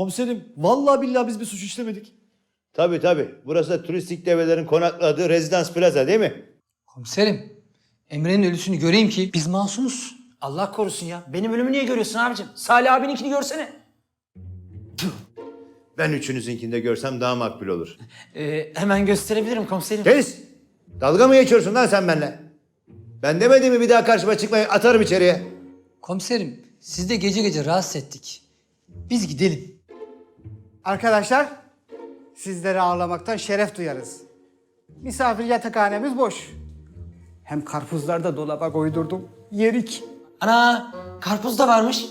Komiserim vallahi billahi biz bir suç işlemedik. Tabii tabii. Burası da turistik develerin konakladığı rezidans plaza değil mi? Komiserim, Emre'nin ölüsünü göreyim ki biz masumuz. Allah korusun ya. Benim ölümü niye görüyorsun abicim? Salih abininkini görsene. Ben üçünüzünkini de görsem daha makbul olur. Ee, hemen gösterebilirim komiserim. Kes! Dalga mı geçiyorsun lan sen benimle? Ben demedim mi bir daha karşıma çıkmayı atarım içeriye. Komiserim, siz de gece gece rahatsız ettik. Biz gidelim. Arkadaşlar, sizleri ağırlamaktan şeref duyarız. Misafir yatakhanemiz boş. Hem karpuzlar da dolaba koydurdum. Yerik. Ana karpuz da varmış.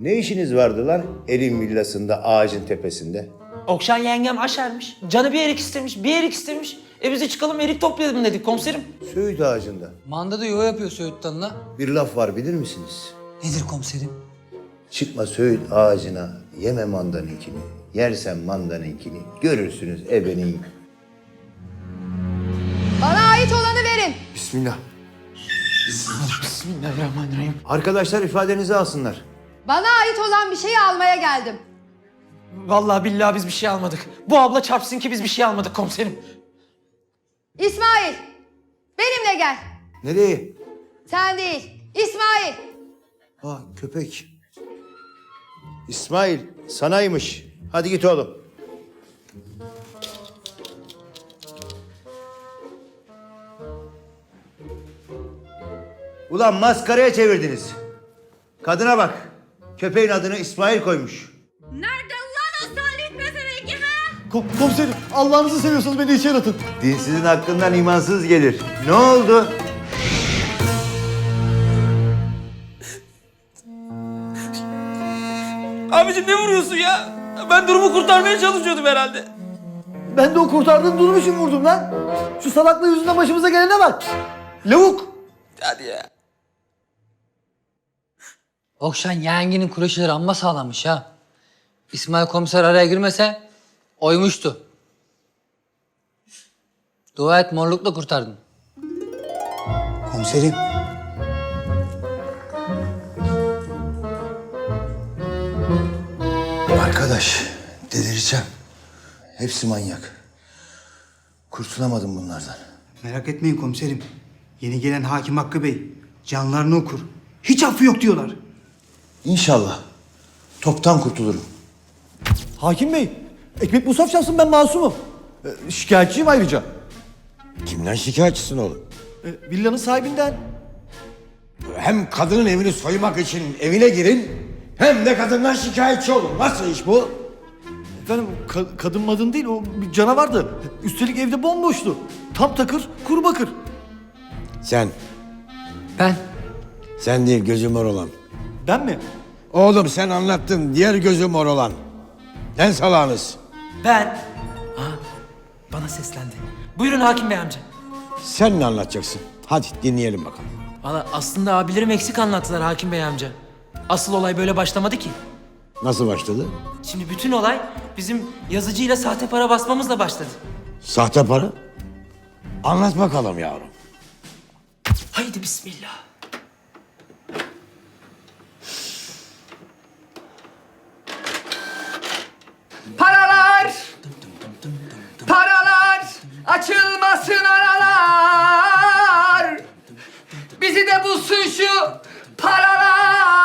Ne işiniz vardı lan elin villasında ağacın tepesinde? Okşan yengem aşermiş. Canı bir erik istemiş, bir erik istemiş. E biz de çıkalım erik toplayalım dedik komiserim. Söğüt ağacında. Mandada yuva yapıyor Söğüt Dalı'na. Bir laf var bilir misiniz? Nedir komiserim? Çıkma söğüt ağacına, yeme mandaninkini. Yersen mandaninkini, görürsünüz ebenin. Bana ait olanı verin. Bismillah. Bismillahirrahmanirrahim. Arkadaşlar ifadenizi alsınlar. Bana ait olan bir şeyi almaya geldim. Vallahi billahi biz bir şey almadık. Bu abla çarpsın ki biz bir şey almadık komiserim. İsmail, benimle gel. Nereye? Sen değil, İsmail. Ha köpek. İsmail sanaymış. Hadi git oğlum. Ulan maskaraya çevirdiniz. Kadına bak. Köpeğin adını İsmail koymuş. Nerede lan o Salih pezevenki ha? Ko- komiserim Allah'ınızı seviyorsanız beni içeri atın. Dinsizin hakkından imansız gelir. Ne oldu? Abicim ne vuruyorsun ya? Ben durumu kurtarmaya çalışıyordum herhalde. Ben de o kurtardığın durum için vurdum lan. Şu salakla yüzünden başımıza gelene bak. Lavuk. Hadi ya. Okşan yenginin kureşleri amma sağlamış ha. İsmail komiser araya girmese oymuştu. Dua et morlukla kurtardın. Komiserim. Arkadaş delireceğim. Hepsi manyak. Kurtulamadım bunlardan. Merak etmeyin komiserim. Yeni gelen hakim Hakkı Bey canlarını okur. Hiç affı yok diyorlar. İnşallah. Toptan kurtulurum. Hakim Bey, Ekmek Musaf çalsın ben masumum. Ee, şikayetçiyim ayrıca. Kimden şikayetçisin oğlum? Ee, villanın sahibinden. Hem kadının evini soymak için evine girin hem de kadından şikayetçi olun. Nasıl iş bu? Efendim ka- kadın madın değil o bir canavardı. Üstelik evde bomboştu. Tam takır kuru bakır. Sen, Ben sen değil gözü mor olan. Ben mi? Oğlum sen anlattın diğer gözü mor olan. En salağınız. Ben... Aa, bana seslendi. Buyurun hakim bey amca. Sen ne anlatacaksın? Hadi dinleyelim bakalım. Valla aslında abilerim eksik anlattılar hakim bey amca. Asıl olay böyle başlamadı ki. Nasıl başladı? Şimdi bütün olay bizim yazıcıyla sahte para basmamızla başladı. Sahte para. Anlat bakalım yavrum. Haydi bismillah. Paralar, paralar, açılmasın aralar. Bizi de bulsun şu paralar.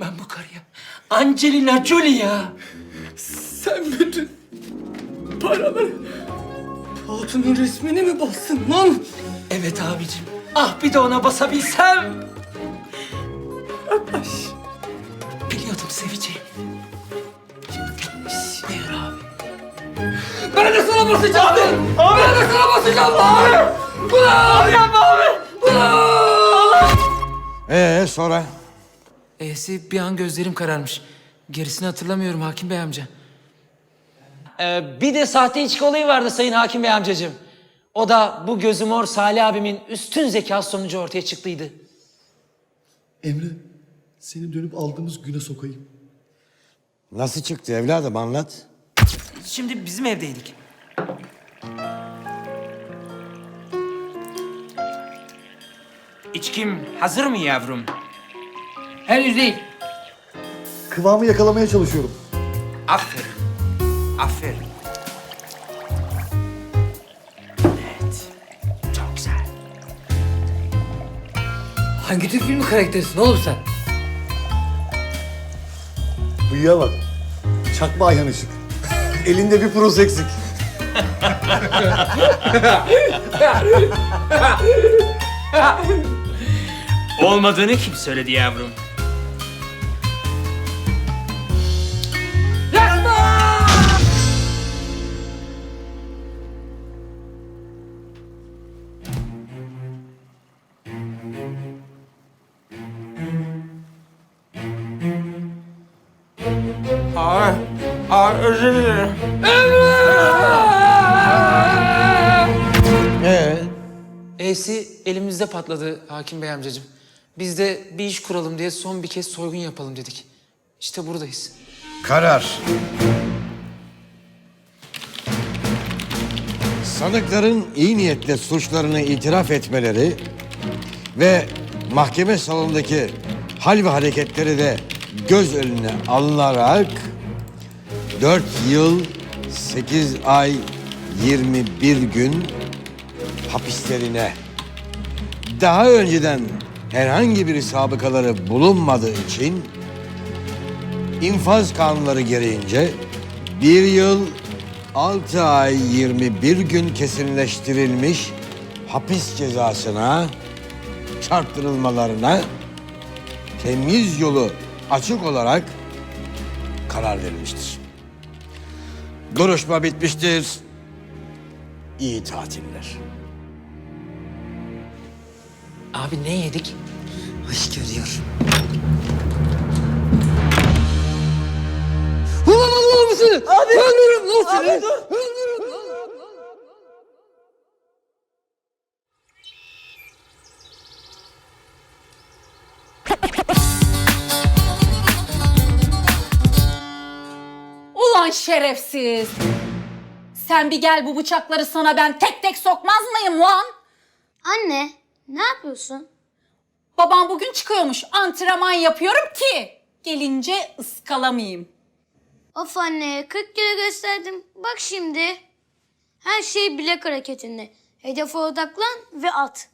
Ben bu karıya. Angelina Jolie ya. Sen bütün paraları Hatun'un resmini mi bastın lan? Evet abicim. Ah bir de ona basabilsem. Biliyordum seveceğim. Meğer abi. Ben de sana basacağım. Abi, Ben de sana basacağım abi. Ulan! Yapma abi. Ulan! Ee sonra? E'si bir an gözlerim kararmış. Gerisini hatırlamıyorum hakim bey amca. Ee, bir de sahte içki olayı vardı sayın hakim bey amcacığım. O da bu gözü mor Salih abimin üstün zekası sonucu ortaya çıktıydı. Emre seni dönüp aldığımız güne sokayım. Nasıl çıktı evladım anlat. Şimdi bizim evdeydik. İçkim hazır mı yavrum? Henüz değil. Kıvamı yakalamaya çalışıyorum. Aferin. Aferin. Evet. Çok güzel. Hangi tür filmi karakterisin oğlum sen? Bıyığa bak. Çakma ayhan ışık. Elinde bir pros eksik. Olmadığını kim söyledi yavrum? Ağır, ağır özür dilerim. Ee, E'si elimizde patladı hakim bey amcacığım. Biz de bir iş kuralım diye son bir kez soygun yapalım dedik. İşte buradayız. karar. Sanıkların iyi niyetle suçlarını itiraf etmeleri ve mahkeme salonundaki hal ve hareketleri de göz önüne alınarak 4 yıl 8 ay 21 gün hapislerine. Daha önceden herhangi bir sabıkaları bulunmadığı için infaz kanunları gereğince bir yıl 6 ay 21 gün kesinleştirilmiş hapis cezasına çarptırılmalarına temiz yolu açık olarak karar verilmiştir. Duruşma bitmiştir. İyi tatiller. Abi ne yedik? Hoş görüyor. Ulan Allah'ım seni! Abi! Öldürürüm lan seni! Öldürürüm lan! Ulan şerefsiz. Sen bir gel bu bıçakları sana ben tek tek sokmaz mıyım lan? Anne ne yapıyorsun? Babam bugün çıkıyormuş. Antrenman yapıyorum ki gelince ıskalamayayım. Of anne 40 kere gösterdim. Bak şimdi. Her şey bilek hareketinde. Hedefe odaklan ve at.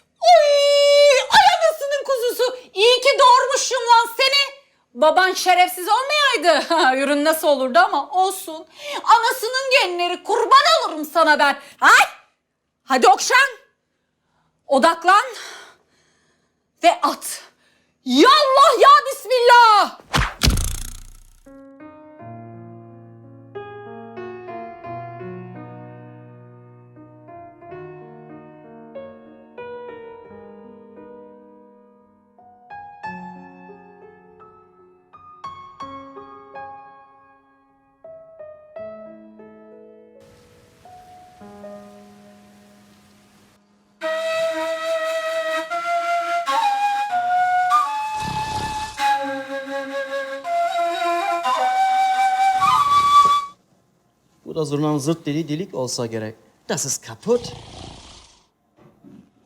Oy! Ay anasının kuzusu. İyi ki doğurmuşum lan seni. Baban şerefsiz olmayaydı. Ürün nasıl olurdu ama olsun. Anasının genleri kurban olurum sana ben. Hay! Hadi Okşan. Odaklan. Ve at. Yallah ya Bismillah. Da zurnanın zırt deliği delik olsa gerek. Das ist kaputt.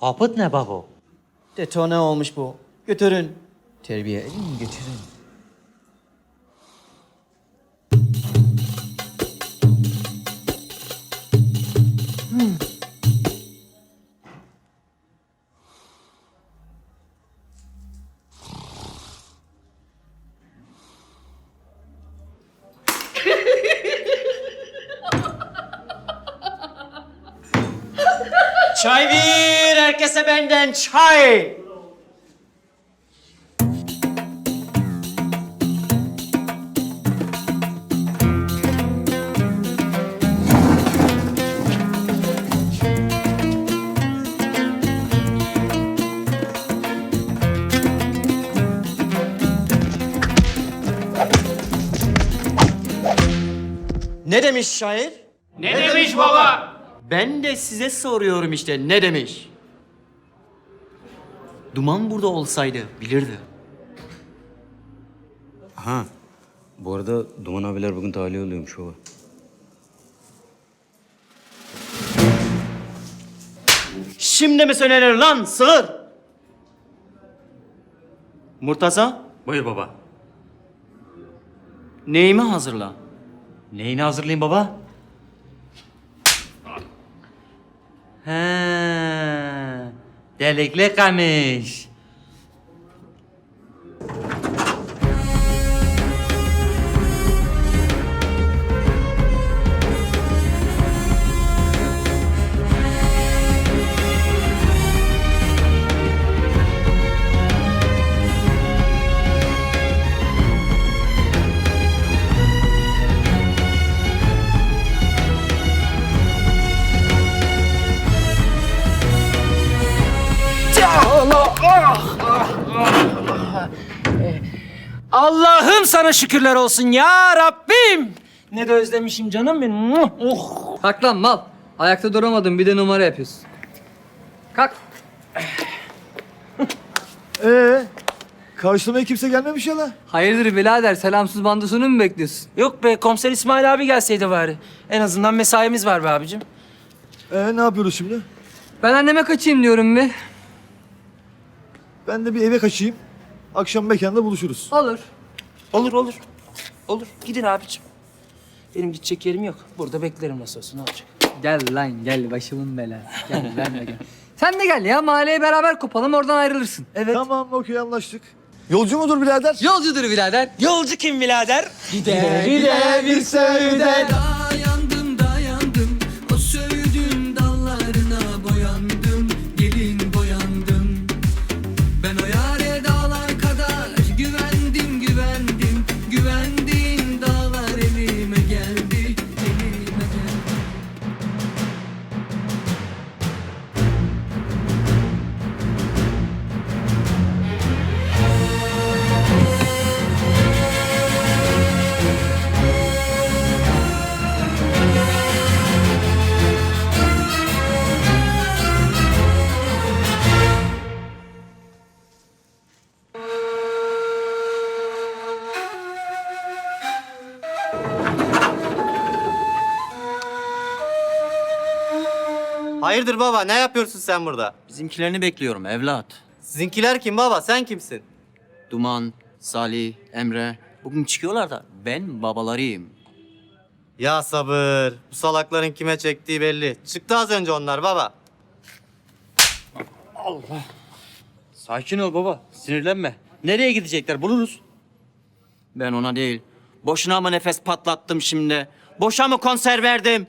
Kaput ne babo? Detone olmuş bu. Götürün. Terbiye edin götürün. Çay bir, herkese benden çay. Ne demiş şair? Ne demiş baba? Ben de size soruyorum işte ne demiş? Duman burada olsaydı bilirdi. Ha. Bu arada Duman abiler bugün tahliye oluyormuş baba. Şimdi mi söylenir lan sığır? Murtaza Buyur baba. neyimi hazırla? Neyini hazırlayayım baba? He. Delikli kamış. Allah'ım sana şükürler olsun ya Rabbim. Ne de özlemişim canım benim. Oh. Kalk lan mal. Ayakta duramadın bir de numara yapıyorsun. Kalk. Ee, karşılamaya kimse gelmemiş ya. Hayırdır birader selamsız bandosunu mu bekliyorsun? Yok be komiser İsmail abi gelseydi bari. En azından mesaimiz var be abicim. Ee, ne yapıyoruz şimdi? Ben anneme kaçayım diyorum bir. Ben de bir eve kaçayım. Akşam mekanda buluşuruz. Olur. Olur olur. Olur. Gidin abicim. Benim gidecek yerim yok. Burada beklerim nasıl olsa ne olacak. Gel lan gel başımın belası. Gel ben de gel. Sen de gel ya mahalleye beraber kopalım oradan ayrılırsın. Evet. Tamam okey anlaştık. Yolcu mudur birader? Yolcudur birader. Yolcu kim birader? Dayandım Hayırdır baba ne yapıyorsun sen burada? Bizimkilerini bekliyorum evlat. Sizinkiler kim baba? Sen kimsin? Duman, Salih, Emre. Bugün çıkıyorlar da ben babalarıyım. Ya sabır. Bu salakların kime çektiği belli. Çıktı az önce onlar baba. Sakin ol baba sinirlenme. Nereye gidecekler buluruz. Ben ona değil. Boşuna mı nefes patlattım şimdi? Boşa mı konser verdim?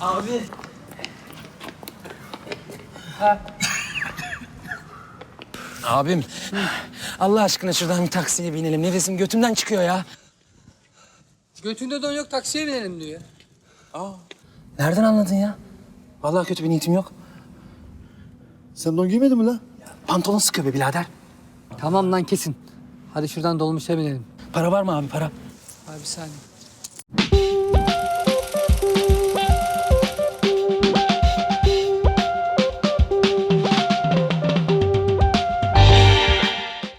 Abi. Abim. Allah aşkına şuradan bir taksiye binelim. Nefesim götümden çıkıyor ya. Götünde don yok taksiye binelim diyor. Nereden anladın ya? Vallahi kötü bir niyetim yok. Sen don giymedin mi la? Pantolon sıkıyor be birader. Tamam lan kesin. Hadi şuradan dolmuşa binelim. Para var mı abi para? Abi bir saniye.